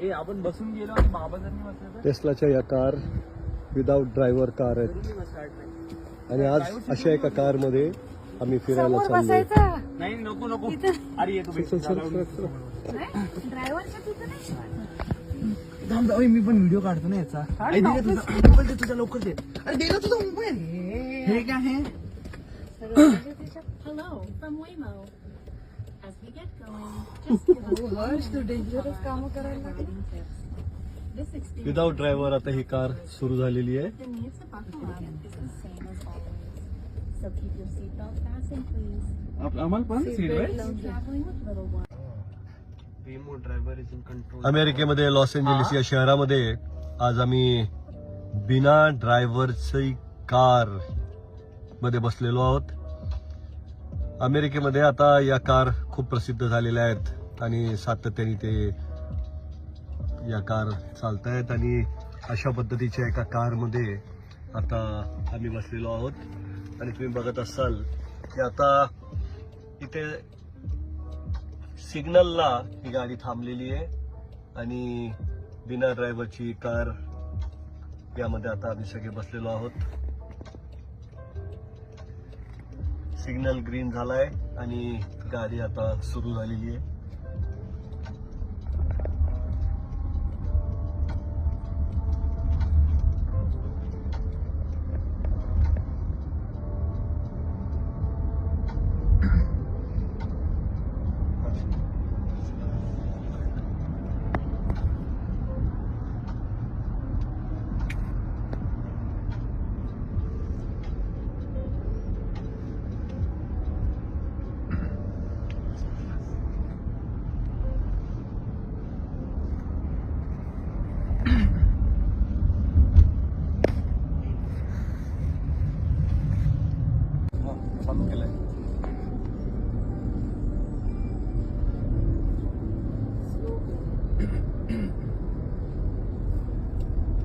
ए आपण बसून गेलो आणि बाबा जर नाही बसले टेस्लाच्या या कार विदाउट ड्रायव्हर कार आहेत. आणि आज अशा एका कारमध्ये आम्ही फिरायला समोर चाललोय. बसायचं. नाही नको नको. इथं. अरे येतो चल, चल, चल, चल. ड्रायव्हरच्या तिथं नाही थांब जाऊ मी पण व्हिडिओ काढतो ना याचा. अरे दे रे तुझा मोबाईल दे तुझा लवकर दे. अरे दे ना तुझा मोबाईल. हे. काय आहे? Hello from Waymo. Without driver आता ही कार सुरू झालेली आहे. अमेरिकेमध्ये लॉस एंजलिस या शहरामध्ये आज आम्ही बिना ड्रायव्हरची कारमध्ये बसलेलो आहोत. अमेरिकेमध्ये आता या कार खूप प्रसिद्ध झालेल्या आहेत आणि सातत्याने ते या कार चालत आहेत आणि अशा पद्धतीच्या एका कारमध्ये आता आम्ही बसलेलो आहोत. आणि तुम्ही बघत असाल की आता इथे सिग्नलला ही गाडी थांबलेली आहे आणि बिना ड्रायव्हरची कार यामध्ये आता आम्ही सगळे बसलेलो आहोत. सिग्नल ग्रीन झालाय आणि गाडी आता सुरू झालेली आहे.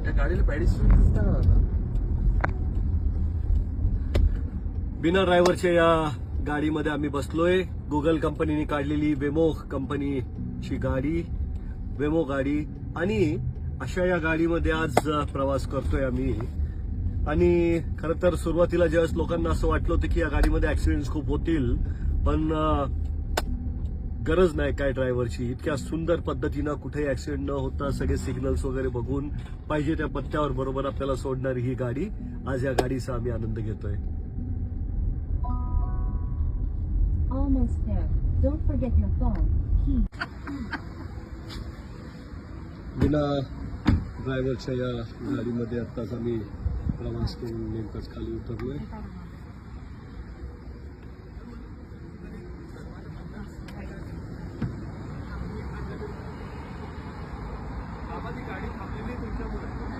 त्या गाडीला पॅडिस का बिना ड्रायव्हरच्या या गाडीमध्ये आम्ही बसलोय. गुगल कंपनीने काढलेली वेमो कंपनीची गाडी वेमो गाडी. आणि अशा या गाडीमध्ये आज प्रवास करतोय आम्ही. आणि खरं तर सुरुवातीला ज्यावेळेस लोकांना असं वाटलं होतं की या गाडीमध्ये ऍक्सिडेंट खूप होतील पण गरज नाही काय ड्रायव्हरची इतक्या सुंदर पद्धतीनं कुठेही ऍक्सिडेंट न होता सगळे सिग्नल्स वगैरे बघून पाहिजे त्या पत्त्यावर बरोबर आपल्याला सोडणारी ही गाडी. आज या गाडीचा आम्ही आनंद घेतोय. बिना ड्रायव्हरच्या या गाडीमध्ये आत्ताच आम्ही प्रवास करून नेमकंच खाली उतरलोय. Thank you.